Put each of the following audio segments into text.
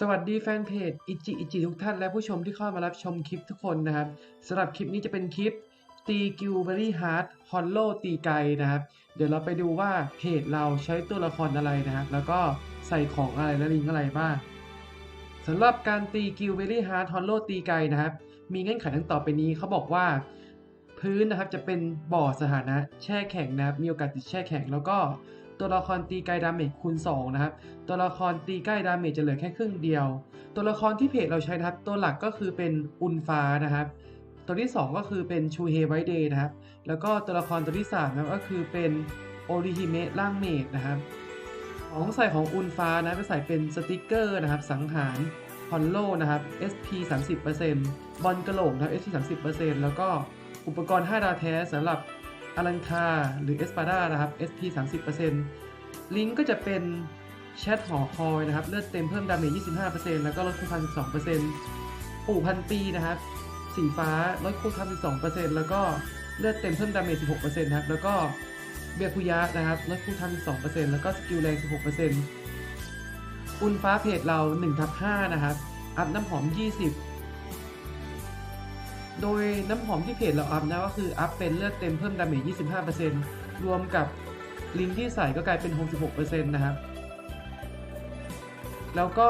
สวัสดีแฟนเพจอิจิอิจิทุกท่านและผู้ชมที่เข้ามารับชมคลิปทุกคนนะครับสำหรับคลิปนี้จะเป็นคลิปตีกิวเบอรี่ฮาร์ดฮอลโลตีไกนะครับ เดี๋ยวเราไปดูว่าเพจเราใช้ตัวละครอะไรนะครับ แล้วก็ใส่ของอะไรและลิงอะไรบ้างสำหรับการตีกิวเบอรี่ฮาร์ดฮอลโลตีไกนะครับ มีเงื่อนไขดังต่อไปนี้เขาบอกว่า พื้นนะครับจะเป็นบ่อสถานะแช่แข็งนะครับมีโอกาสติดแช่แข็งแล้วก็ ตัวละครตีไกดาเมจคูณ2นะครับ ตัวละครตีใกล้ดาเมจจะเหลือแค่ครึ่งเดียว ตัวละครที่เพจเราใช้นะครับ ตัวหลักก็คือเป็นอุนฟ้านะครับ ตัวที่ 2 ก็คือเป็นชูเฮไวเดย์นะครับ แล้วก็ตัวละครตัวที่3นะก็คือเป็นโอริฮิเมะล่างเมจนะครับ ของใส่ของอุนฟ้านะไปใส่เป็นสติกเกอร์นะครับ สังหารฮอนโลนะครับ SP 30%บอลกระโหลกนะครับ SP 30%แล้วก็อุปกรณ์ 5 ดาวแท้สำหรับ อลังคาหรือเอสปาดานะครับ SP 30%ลิงก์ก็จะเป็นแชทหอคอยนะครับเลือดเต็มเพิ่มดาเมจ25%แล้วก็ลดคูณพัน12%ปู่พันปีนะครับ สีฟ้าลดคูณพัน12%แล้วก็เลือดเต็มเพิ่มดาเมจ16%นะครับแล้วก็เบียคุยะนะครับลดคูณพัน12%แล้วก็สกิลแรง16%อุนฟ้าเพจเรา1ทับ5นะครับ อัพน้ำหอม 20 โดยน้ำหอมที่เพจเราอัพนะก็คืออัพเป็นเลือดเต็มเพิ่มดาเมจ 25%รวมกับลิงที่ใส่ก็กลายเป็น 66%นะครับ แล้วก็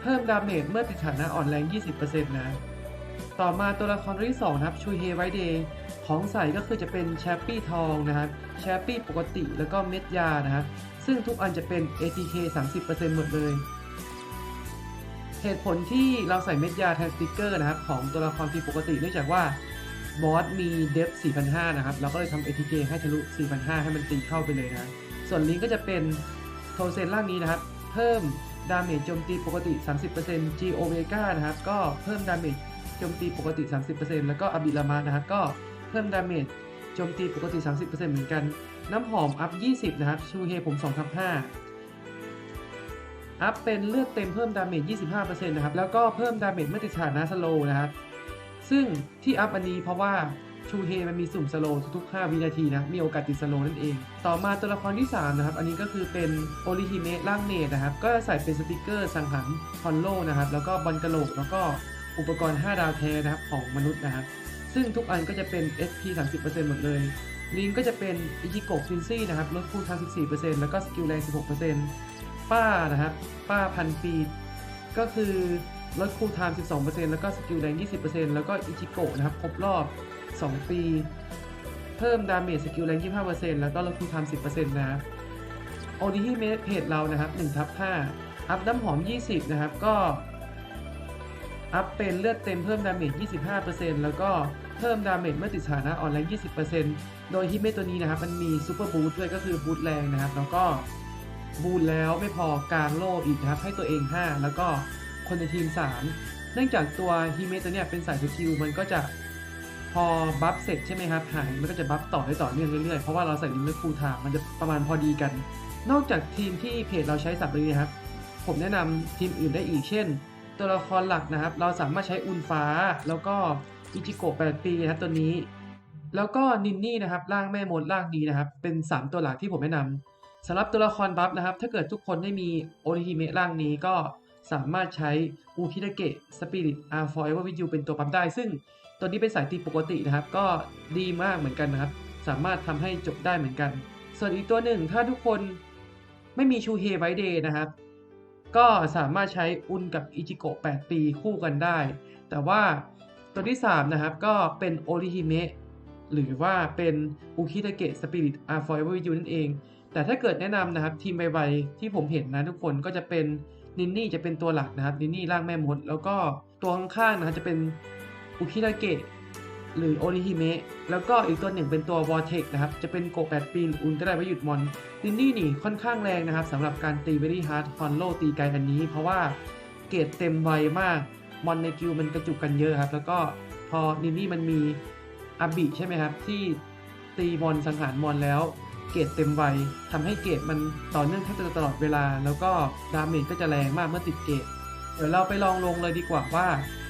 เพิ่มดาเมจเมื่อติดฐานะอ่อนแรง 20%นะ ต่อมาตัวละครที่2นะครับชูเฮไวเดย์ของใส่ก็คือจะเป็นแชปปี้ทองนะครับแชปปี้ปกติแล้วก็เม็ดยานะครับซึ่งทุกอันจะเป็น ATK 30%หมดเลย เหตุผลที่เราใส่เม็ดยาแทนสติกเกอร์นะครับ ของตัวละครที่ปกติเนื่องจากว่าบอสมีเดฟ4,500 นะครับ เราก็เลยทำ ATK ให้ทะลุ 4,500 ให้มันตีเข้าไปเลยนะ ส่วนลิงก์ก็จะเป็นโทเซนล่างนี้นะครับ เพิ่มดาเมจโจมตีปกติ 30% G Omega นะครับ ก็เพิ่มดาเมจโจมตีปกติ 30%แล้วก็อบิรามานะครับ ก็เพิ่มดาเมจโจมตีปกติ 30%เหมือนกัน น้ำหอมอัพ 20 นะครับ ชูเฮผม 2 ทับ 5 อัพเป็นเลือดเต็มเพิ่มดาเมจ 25%นะครับ แล้วก็เพิ่มดาเมจเมื่อติดฐานะสโลนะครับ ซึ่งที่อัพอันนี้เพราะว่าชูเฮมันมีสุ่มสโลทุกๆ5วินาทีนะ มีโอกาสติดสโลนั่นเอง ต่อมาตัวละครที่ 3 นะครับ อันนี้ก็คือเป็นโอริฮิเมะร่างเมดนะครับ ก็ใส่เป็นสติกเกอร์สังหารฮอนโลนะครับ แล้วก็บอลกระโหลก แล้วก็อุปกรณ์ 5 ดาวแท้นะครับของมนุษย์นะครับ ซึ่งทุกอันก็จะเป็น SP 30%หมดเลยลิงก็จะเป็นอิจิโกะฟินซี่นะครับ ลดคูณ34%แล้วก็สกิลแรง 16% ป้านะครับ ป้าพันปี ก็คือลดคูลไทม์ 12%แล้วก็สกิลแรง 20%แล้วก็อิจิโกะนะครับ ครบรอบ 2 ปี เพิ่มดาเมจสกิลแรง 25%แล้วก็ลดคูลไทม์ 10%นะครับโอดิฮิเมเพจเรานะครับ1ทับ5อัพน้ำหอม 20 นะครับ ก็อัพเป็นเลือดเต็มเพิ่มดาเมจ 25%แล้วก็เพิ่มดาเมจเมื่อติดสถานะอ่อนแรง20%โดยฮิเมตัวนี้นะครับ มันมีซูเปอร์บูทด้วยก็คือบูทแรงนะครับ แล้วก็ บูนแล้วไม่พอกลางโล่อีกนะครับให้ตัวเอง 5 แล้วก็คนในทีม 3 เนื่องจากตัวฮิเมตัวเนี้ยเป็นสายสกิลมันก็จะพอบัฟเสร็จใช่ไหมครับหายมันก็จะบัฟต่อได้ต่อเนื่องเรื่อยๆ เพราะว่าเราใส่ลิงก์คูลทม์มันจะประมาณพอดีกัน นอกจากทีมที่เพจเราใช้สับเลยนะครับ ผมแนะนำทีมอื่นได้อีกเช่น ตัวละครหลักนะครับ เราสามารถใช้อุนฟ้าแล้วก็อิจิโกะ8ปีนะครับตัวนี้ แล้วก็นินนี่นะครับร่างแม่มดร่างนี้นะครับ เป็น 3 ตัวหลักที่ผมแนะนำ สำหรับตัวละครบัฟนะครับ ถ้าเกิดทุกคนได้มีโอริฮิเมะร่างนี้ก็สามารถใช้อูคิดาเกะสปิริตอาร์ฟอยวอร์วิจูเป็นตัวปั๊มได้ ซึ่งตัวนี้เป็นสายตีปกตินะครับ ก็ดีมากเหมือนกันนะครับ สามารถทำให้จบได้เหมือนกัน ส่วนอีกตัวหนึ่งถ้าทุกคนไม่มีชูเฮไวเดย์นะครับ ก็สามารถใช้อุนกับอิจิโกะ8 ปีคู่กันได้ แต่ว่าตัวที่ 3 นะครับ ก็เป็นโอริฮิเมะหรือว่าเป็นอุคิดาเกะสปิริตอาร์ฟอยวอร์วิจูนั่นเอง แต่ถ้าเกิดแนะนำนะครับทีมไวๆที่ผมเห็นนะทุกคนก็จะเป็นนินนี่จะเป็นตัวหลักนะครับนินนี่ร่างแม่มด แล้วก็ตัวข้างๆนะจะเป็นอุคิราเกะหรือโอริฮิเมะแล้วก็อีกตัวหนึ่งเป็นตัววอร์เทกนะครับ จะเป็นโกะ8ปีหรืออุลก็ได้ไวหยุดมอนนินนี่นี่ค่อนข้างแรงนะครับสำหรับการตีเวรี่ฮาร์ดฮอนโลตีไกลอันนี้ เพราะว่าเกรดเต็มไวมาก มอนในกิลมันกระจุกกันเยอะครับ แล้วก็พอนินนี่มันมีอาบิใช่ไหมครับ ที่ตีมอนสังหารมอนแล้ว เกรดเต็มไวทำให้เกรดมันต่อเนื่องแทบจะตลอดเวลา แล้วก็ดาเมจก็จะแรงมากเมื่อติดเกรดเดี๋ยวเราไปลองลงเลยดีกว่าว่า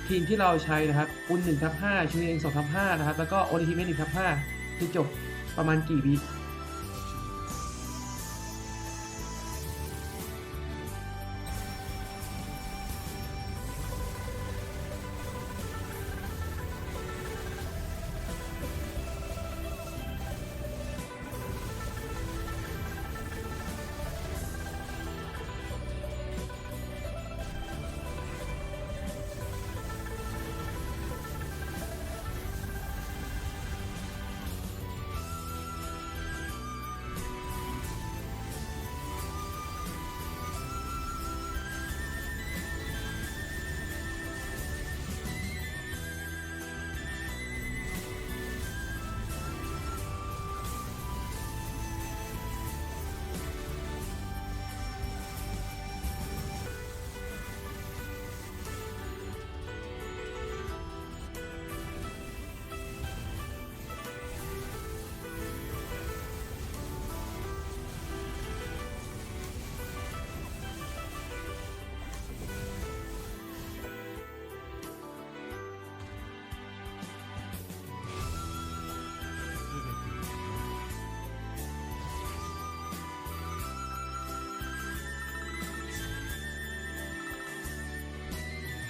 ทีมที่เราใช้นะครับอุน1ทับ5ชูเอง2ทับ5นะครับแล้วก็โอริทิเมะ1ทับ5จะจบประมาณกี่วิ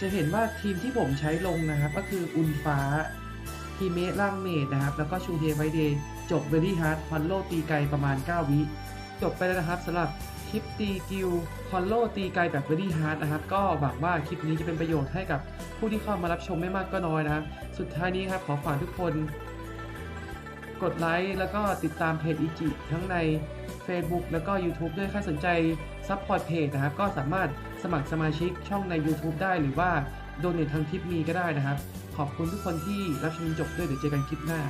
จะเห็นว่าทีมที่ผมใช้ลงนะครับ ก็คืออุนฟ้าทีเมสล่างเมดนะครับ แล้วก็ชูเฮไวเดย์จบเวลี่ฮาร์ดคอนโลตีไกลประมาณ 9 วิจบไปแล้วนะครับสำหรับคลิปตีกิลคอนโลตีไกลแบบเวลี่ฮาร์ดนะครับ ก็หวังว่าคลิปนี้จะเป็นประโยชน์ให้กับผู้ที่เข้ามารับชมไม่มากก็น้อยนะครับ สุดท้ายนี้ครับขอฝากทุกคน กดไลค์แล้วก็ติดตามเพจอิจิทั้งใน Facebook แล้วก็ YouTube ด้วยถ้าสนใจซัพพอร์ตเพจนะครับ ก็สามารถสมัครสมาชิกช่องใน YouTube ได้หรือว่าโดเนททางทิปมีก็ได้นะครับ ขอบคุณทุกคนที่รับชมจนจบด้วยเดี๋ยวเจอกันคลิปหน้า